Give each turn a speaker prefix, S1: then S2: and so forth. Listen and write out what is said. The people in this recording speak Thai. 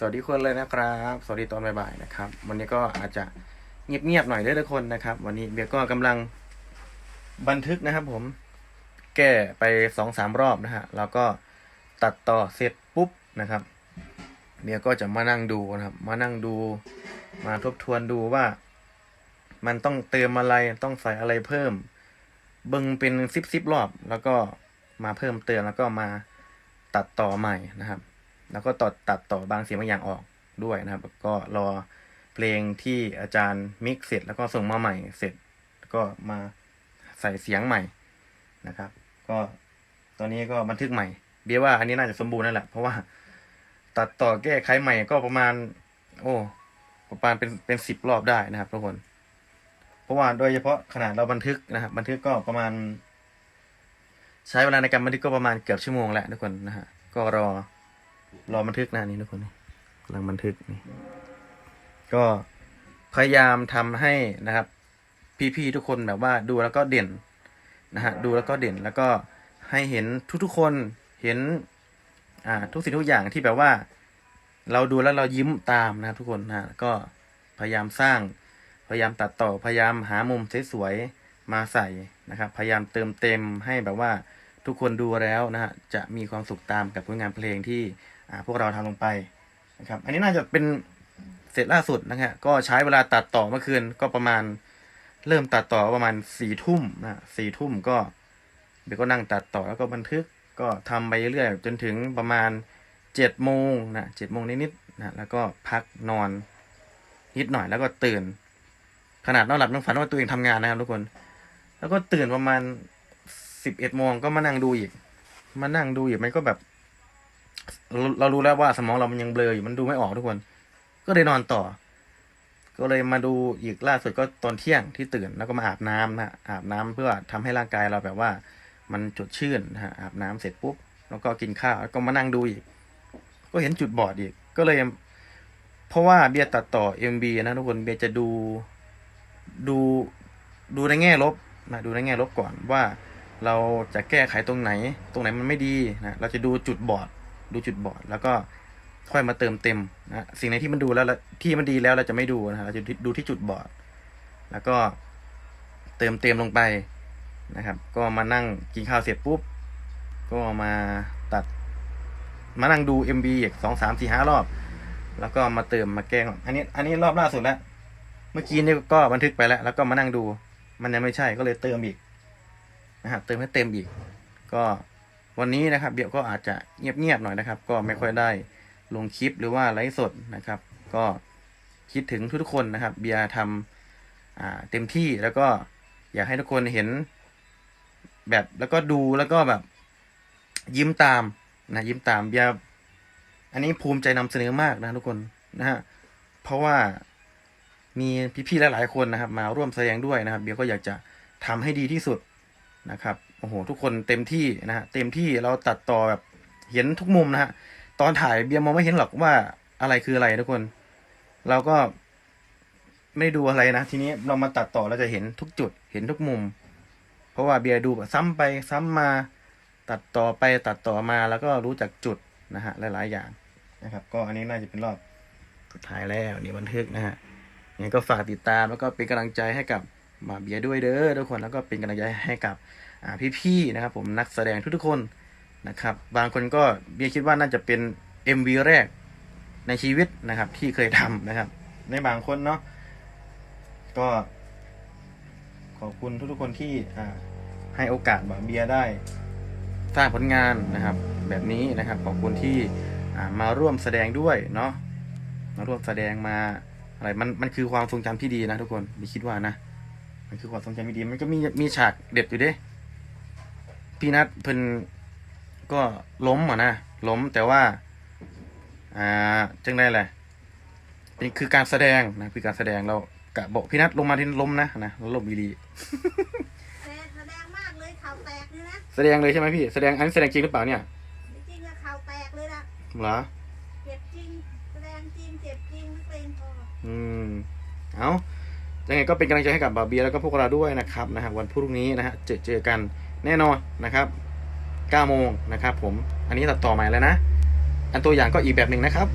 S1: สวัสดีคนเลยนะครับ สวัสดีตอนบ่ายๆนะครับ วันนี้ก็อาจจะเงียบๆหน่อยเด้อทุกคนนะครับ วันนี้เบียร์ก็กำลังบันทึกนะครับ ผม แก้ไปสองสามรอบนะฮะแล้วก็ตัดต่อเสร็จปุ๊บนะครับเบียร์ก็จะมานั่งดูนะครับ มานั่งดู มาทบทวนดูว่า มันต้องเติมอะไรต้องใส่อะไรเพิ่ม เบิ่งเป็นซิบซิบรอบ แล้วก็มาเพิ่มเติมแล้วก็มาตัดต่อใหม่นะครับ แล้วก็ตัดตัดต่อบางเสียงบางอย่างออกด้วยนะครับ ก็รอเพลงที่อาจารย์มิกเสร็จแล้วก็ส่งมาใหม่เสร็จก็มาใส่เสียงใหม่นะครับ ก็ตอนนี้ก็บันทึกใหม่ เบียว่าอันนี้น่าจะสมบูรณ์นั่นแหละเพราะว่าตัดต่อแก้ไขใหม่ก็ประมาณ โอ้ประมาณเป็นเป็นสิบรอบได้นะครับทุกคน เพราะว่าโดยเฉพาะขนาดเราบันทึกนะครับ บันทึกก็ประมาณ ใช้เวลาในการบันทึกก็ประมาณเกือบชั่วโมงแหละทุกคนนะฮะก็รอ รอบันทึกหนะนี่ทุกคนนี่กำลังบันทึกนี่ ก็พยายามทำให้นะครับ พี่ๆทุกคนแบบว่าดูแล้วก็เด่นนะฮะดูแล้วก็เด่นแล้วก็ให้เห็นทุกๆคนเห็น อ่า ทุกสิ่งทุกอย่างที่แบบว่า เราดูแล้วเรายิ้มตามนะครับทุกคนนะก็พยายามสร้าง พยายามตัดต่อพยายามหามุมสวยๆมาใส่นะครับ พยายามเติมเต็มให้แบบว่า ทุกคนดูแล้วนะฮะจะมีความสุขตามกับผลงานเพลงที่พวกเราทำลงไปนะครับ อันนี้น่าจะเป็นเสร็จล่าสุดนะฮะก็ใช้เวลาตัดต่อเมื่อคืนก็ประมาณเริ่มตัดต่อประมาณสี่ทุ่มนะสี่ทุ่มก็เดี๋ยวก็นั่งตัดต่อแล้วก็บันทึกก็ทำไปเรื่อยๆจนถึงประมาณเจ็ดโมงนะเจ็ดโมงนิดๆนะแล้วก็พักนอนนิดหน่อยแล้วก็ตื่น ขนาดนอนหลับนอนฝันว่าตัวเองทำงานนะครับทุกคน แล้วก็ตื่นประมาณ สิบเอ็ดโมงก็มานั่งดูอีก มานั่งดูอีกมันก็แบบเราเรารู้แล้วว่าสมองเรามันยังเบลออยู่มันดูไม่ออกทุกคน ก็เลยนอนต่อ ก็เลยมาดูอีกล่าสุดก็ตอนเที่ยงที่ตื่นแล้วก็มาอาบน้ำนะอาบน้ำเพื่อทำให้ร่างกายเราแบบว่า มันจดชื่นนะฮะอาบน้ำเสร็จปุ๊บแล้วก็กินข้าวแล้วก็มานั่งดูอีก ก็เห็นจุดบอดอีก ก็เลย เพราะว่าเบียร์ตัดต่อ MB นะทุกคนเบียร์จะดูดูดูในแง่ลบนะดูในแง่ลบก่อนว่า เราจะแก้ไขตรงไหน ตรงไหนมันไม่ดีนะเราจะดูจุดบอด ดูจุดบอด แล้วก็ค่อยมาเติมเต็มนะสิ่งไหนที่มันดูแล้วที่มันดีแล้วเราจะไม่ดูนะเราจะดูที่จุดบอด แล้วก็เติมเต็มลงไปนะครับ ก็มานั่งกินข้าวเสร็จปุ๊บ ก็มาตัด มานั่งดู MB อีกสองสามสี่ห้ารอบ แล้วก็มาเติมมาแก้งอันนี้ อันนี้รอบล่าสุดแล้ว เมื่อกี้นี่ก็บันทึกไปแล้ว แล้วก็มานั่งดู มันยังไม่ใช่ก็เลยเติมอีก นะฮะเติมให้เต็มอีก ก็วันนี้นะครับเดี๋ยวก็อาจจะเงียบๆหน่อยนะครับ ก็ไม่ค่อยได้ลงคลิปหรือว่าไลฟ์สดนะครับ ก็คิดถึงทุกๆคนนะครับ เบียร์ทำเต็มที่แล้วก็อยากให้ทุกคนเห็นแบบแล้วก็ดูแล้วก็แบบ ยิ้มตามนะยิ้มตามเบียร์อันนี้ภูมิใจนำเสนอมากนะทุกคนนะฮะเพราะว่ามีพี่ๆหลายๆคนนะครับ มาร่วมแสดงด้วยนะครับ เบียร์ก็อยากจะทำให้ดีที่สุด นะครับโอ้โหทุกคนเต็มที่นะฮะเต็มที่เราตัดต่อแบบเห็นทุกมุมนะฮะตอนถ่ายเบียร์มองไม่เห็นหรอกว่าอะไรคืออะไรทุกคน เราก็ไม่ดูอะไรนะ ทีนี้เรามาตัดต่อเราจะเห็นทุกจุดเห็นทุกมุม เพราะว่าเบียร์ดูซ้ำไปซ้ำมาตัดต่อไปตัดต่อมาแล้วก็รู้จักจุดนะฮะหลาย ๆ อย่างนะครับ ก็อันนี้น่าจะเป็นรอบสุดท้ายแล้วนี่บันทึกนะฮะยังก็ฝากติดตามแล้วก็เป็นกำลังใจให้กับ มาเบียร์ด้วยเด้อทุกคนแล้วก็เป็นกำลังใจให้กับพี่ๆนะครับ ผมนักแสดงทุกๆคนนะครับ บางคนก็เบียร์คิดว่าน่าจะเป็น MV แรกในชีวิตนะครับ ที่เคยทำนะครับ ในบางคนเนาะก็ ขอบคุณทุกๆคนที่ให้โอกาสบาเบียร์ได้สร้างผลงานนะครับ แบบนี้นะครับ ขอบคุณที่มาร่วมแสดงด้วยเนาะมาร่วมแสดงมาอะไรมันมันคือความทรงจำที่ดีนะทุกคนมีคิดว่านะ มันคือความทรงจำที่ดีมันก็มีมีฉากเด็ดอยู่เด้ พี่นัทเพิ่นก็ล้มอะนะล้มแต่ว่า อ่าจังได้แหละเป็นคือการแสดงนะคือการแสดงเรากะบอกพี่นัทลงมาที่ล้มนะนะแล้วล้มอีหลี
S2: แสดงมากเลยข่าวแตกเลยนะ
S1: แสดงเลยใช่ไหมพี่แสดงอันนี้แสดงจริงหรือเปล่าเนี่ย
S2: จริงๆอะข่าวแตกเลยล่ะ
S1: เหรอ
S2: เจ็บจริงแสดงจริงเจ็บจริงนักเลงพอ
S1: อืมเอา ยังไงก็เป็นกำลังใจให้กับบาเบียแล้วก็พวกเราด้วยนะครับนะฮะวันพรุ่งนี้นะฮะเจอเจอกันแน่นอนนะครับ9โมงนะครับผมอันนี้ตัดต่อใหม่แล้วนะ อันตัวอย่างก็อีกแบบหนึ่งนะครับ